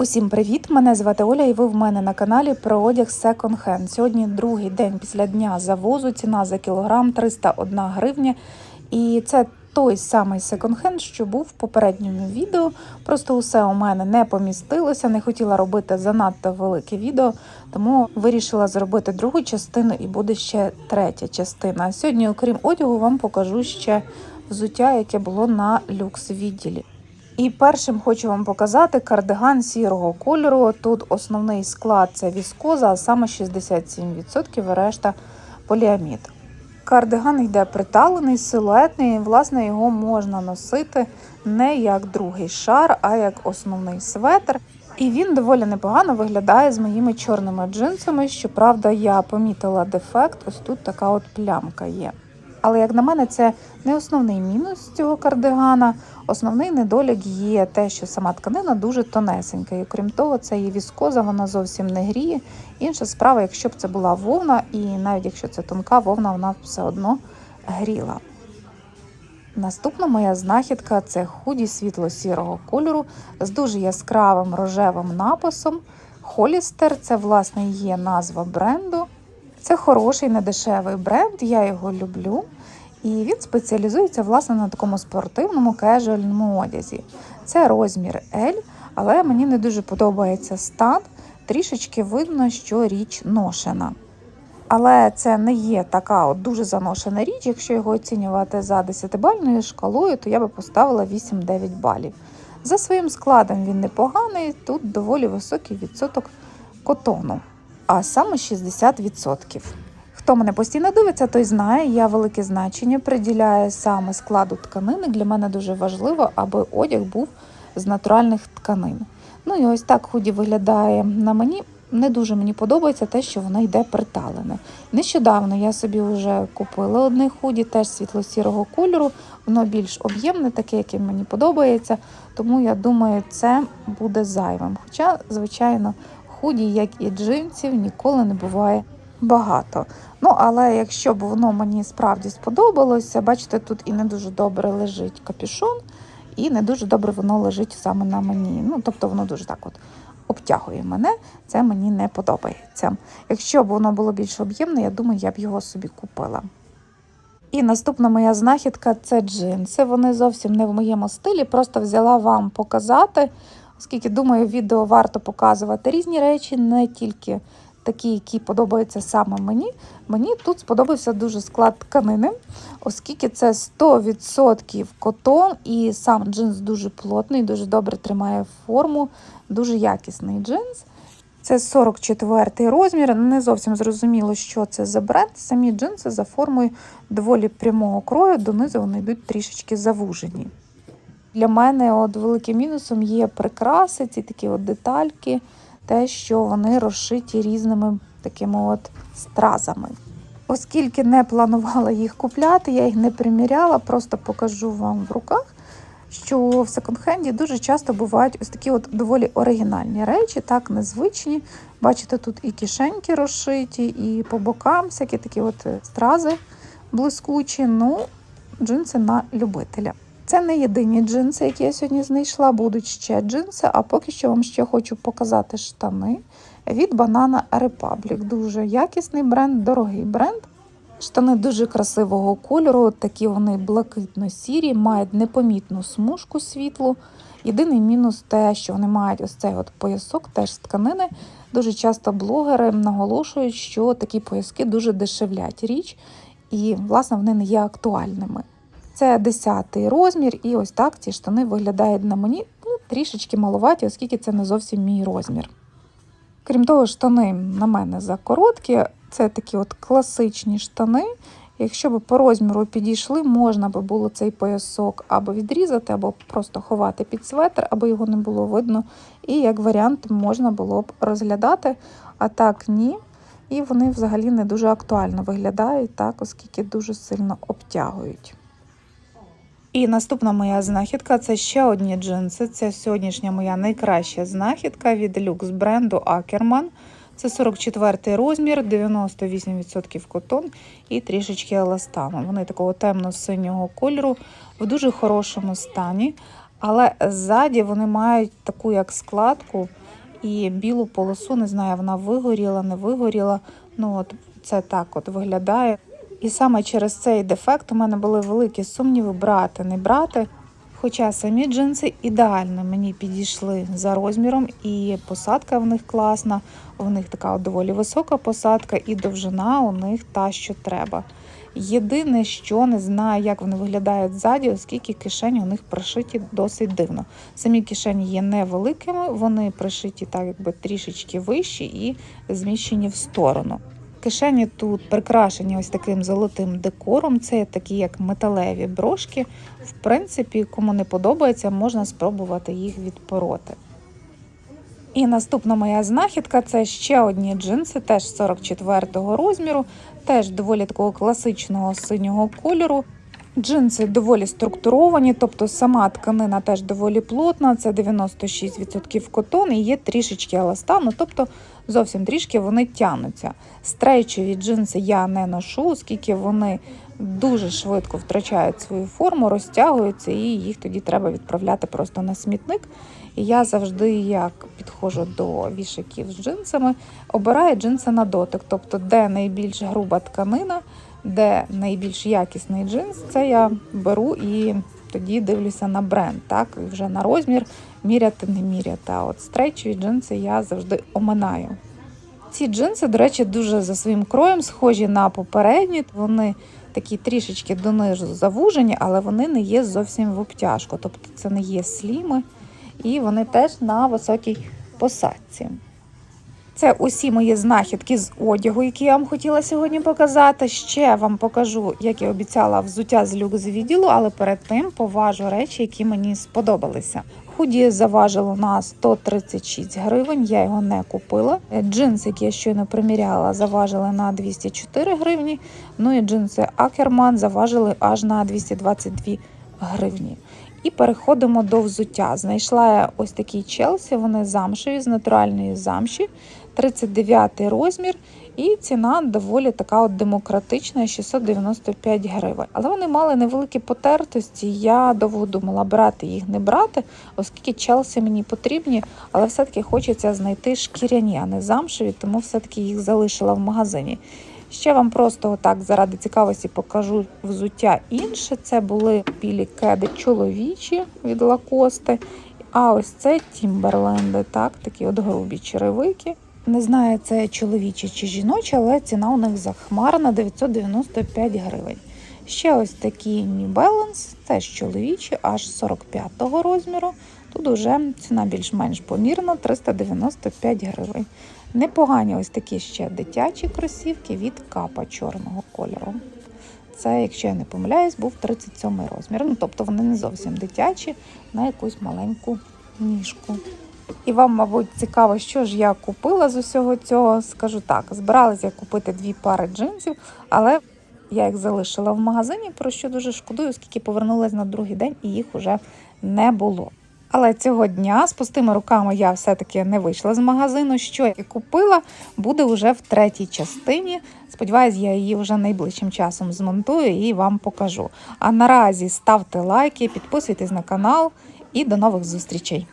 Усім привіт! Мене звати Оля, і ви в мене на каналі про одяг Second Hand. Сьогодні другий день після дня завозу. Ціна за кілограм 301 гривня. І це той самий секонд-хенд, що був в попередньому відео. Просто усе у мене не помістилося, не хотіла робити занадто велике відео, тому вирішила зробити другу частину і буде ще третя частина. Сьогодні, окрім одягу, вам покажу ще взуття, яке було на люкс відділі. І першим хочу вам показати кардиган сірого кольору. Тут основний склад це віскоза, а саме 67%, решта поліамід. Кардиган йде приталений, силуетний, і, власне, його можна носити не як другий шар, а як основний светр. І він доволі непогано виглядає з моїми чорними джинсами. Щоправда, я помітила дефект, ось тут така от плямка є. Але, як на мене, це не основний мінус цього кардигана. Основний недолік є те, що сама тканина дуже тонесенька. І крім того, це є віскоза, вона зовсім не гріє. Інша справа, якщо б це була вовна, і навіть якщо це тонка вовна, вона все одно гріла. Наступна моя знахідка це худі світло-сірого кольору з дуже яскравим рожевим написом. Холістер це, власне, є назва бренду. Це хороший, недешевий бренд, я його люблю. І він спеціалізується власне на такому спортивному кежуальному одязі. Це розмір L, але мені не дуже подобається стан. Трішечки видно, що річ ношена. Але це не є така от дуже заношена річ. Якщо його оцінювати за 10-бальною шкалою, то я би поставила 8-9 балів. За своїм складом він непоганий, тут доволі високий відсоток котону, а саме 60%. Хто мене постійно дивиться, той знає, я велике значення приділяю саме складу тканини. Для мене дуже важливо, аби одяг був з натуральних тканин. Ну і ось так худі виглядає на мені. Не дуже мені подобається те, що воно йде приталене. Нещодавно я собі вже купила одне худі, теж світло-сірого кольору. Воно більш об'ємне, таке, яке мені подобається. Тому я думаю, це буде зайвим. Хоча, звичайно, худі, як і джинсів, ніколи не буває багато. Ну, але якщо б воно мені справді сподобалося, бачите, тут і не дуже добре лежить капюшон, і не дуже добре воно лежить саме на мені. Ну, тобто воно дуже так от обтягує мене, це мені не подобається. Якщо б воно було більш об'ємне, я думаю, я б його собі купила. І наступна моя знахідка це джинси. Вони зовсім не в моєму стилі, просто взяла вам показати, оскільки, думаю, відео варто показувати різні речі, не тільки такі, які подобаються саме мені. Мені тут сподобався дуже склад тканини, оскільки це 100% котон, і сам джинс дуже плотний, дуже добре тримає форму, дуже якісний джинс. Це 44 розмір. Не зовсім зрозуміло, що це за бренд. Самі джинси за формою доволі прямого крою, донизу вони йдуть трішечки завужені. Для мене от великим мінусом є прикраси, ці такі от детальки, те, що вони розшиті різними такими от стразами. Оскільки не планувала їх купляти, я їх не приміряла, просто покажу вам в руках, що в секонд-хенді дуже часто бувають ось такі от доволі оригінальні речі, так незвичні. Бачите, тут і кишеньки розшиті, і по бокам всякі такі от стрази блискучі. Ну, джинси на любителя. Це не єдині джинси, які я сьогодні знайшла. Будуть ще джинси, а поки що вам ще хочу показати штани від Banana Republic. Дуже якісний бренд, дорогий бренд. Штани дуже красивого кольору, такі вони блакитно-сірі, мають непомітну смужку світлу. Єдиний мінус те, що вони мають ось цей от поясок, теж з тканини. Дуже часто блогери наголошують, що такі пояски дуже дешевлять річ, і, власне, вони не є актуальними. Це 10 розмір, і ось так ці штани виглядають на мені ну, трішечки маловаті, оскільки це не зовсім мій розмір. Крім того, штани на мене закороткі, це такі от класичні штани. Якщо б по розміру підійшли, можна би було цей поясок або відрізати, або просто ховати під светр, аби його не було видно. І як варіант можна було б розглядати, а так ні. І вони взагалі не дуже актуально виглядають, так, оскільки дуже сильно обтягують. І наступна моя знахідка це ще одні джинси. Це сьогоднішня моя найкраща знахідка від люкс бренду Ackerman. Це 44 розмір, 98% котон і трішечки еластану. Вони такого темно-синього кольору в дуже хорошому стані. Але ззаді вони мають таку як складку, і білу полосу, не знаю, вона вигоріла, не вигоріла. Ну от це так от виглядає. І саме через цей дефект у мене були великі сумніви брати, не брати. Хоча самі джинси ідеально мені підійшли за розміром, і посадка в них класна, у них така доволі висока посадка, і довжина у них та, що треба. Єдине, що не знаю, як вони виглядають ззаді, оскільки кишені у них пришиті досить дивно. Самі кишені є невеликими, вони пришиті так, якби трішечки вищі і зміщені в сторону. Кишені тут прикрашені ось таким золотим декором. Це такі як металеві брошки. В принципі, кому не подобається, можна спробувати їх відпороти. І наступна моя знахідка це ще одні джинси, теж 44-го розміру, теж доволі такого класичного синього кольору. Джинси доволі структуровані, тобто сама тканина теж доволі плотна, це 96% котон і є трішечки еластану, тобто зовсім трішки вони тянуться. Стрейчові джинси я не ношу, оскільки вони дуже швидко втрачають свою форму, розтягуються, і їх тоді треба відправляти просто на смітник. І я завжди, як підходжу до вішаків з джинсами, обираю джинси на дотик, тобто де найбільш груба тканина, де найбільш якісний джинс, це я беру і тоді дивлюся на бренд, так, і вже на розмір міряти не міряти. А от стрейчові джинси я завжди оминаю. Ці джинси, до речі, дуже за своїм кроєм схожі на попередні. Вони такі трішечки донизу завужені, але вони не є зовсім в обтяжку. Тобто це не є сліми, і вони теж на високій посадці. Це усі мої знахідки з одягу, які я вам хотіла сьогодні показати. Ще вам покажу, як я обіцяла, взуття з люкс відділу, але перед тим поважу речі, які мені сподобалися. Худі заважило на 136 гривень, я його не купила. Джинси, які я щойно приміряла, заважили на 204 гривні. Ну і джинси Акерман заважили аж на 222 гривні. І переходимо до взуття. Знайшла я ось такі челсі, вони замшеві з натуральної замші, 39 розмір, і ціна доволі така от демократична 695 гривень. Але вони мали невеликі потертості. Я довго думала, брати їх не брати, оскільки челсі мені потрібні, але все-таки хочеться знайти шкіряні, а не замшеві, тому все-таки їх залишила в магазині. Ще вам просто отак заради цікавості покажу взуття інше. Це були білі кеди чоловічі від лакости. А ось це Тімберленди, так, такі от грубі черевики. Не знаю, це чоловічі чи жіночі, але ціна у них захмарна 995 гривень. Ще ось такі New Balance, теж чоловічі, аж 45-го розміру. Тут уже ціна більш-менш помірна 395 гривень. Непогані ось такі ще дитячі кросівки від капа чорного кольору. Це, якщо я не помиляюсь, був 37 розмір. Ну, тобто вони не зовсім дитячі на якусь маленьку ніжку. І вам, мабуть, цікаво, що ж я купила з усього цього. Скажу так, збиралася купити дві пари джинсів, але я їх залишила в магазині, про що дуже шкодую, оскільки повернулася на другий день і їх уже не було. Але цього дня з пустими руками я все-таки не вийшла з магазину. Що я купила, буде вже в третій частині. Сподіваюсь, я її вже найближчим часом змонтую і вам покажу. А наразі ставте лайки, підписуйтесь на канал і до нових зустрічей.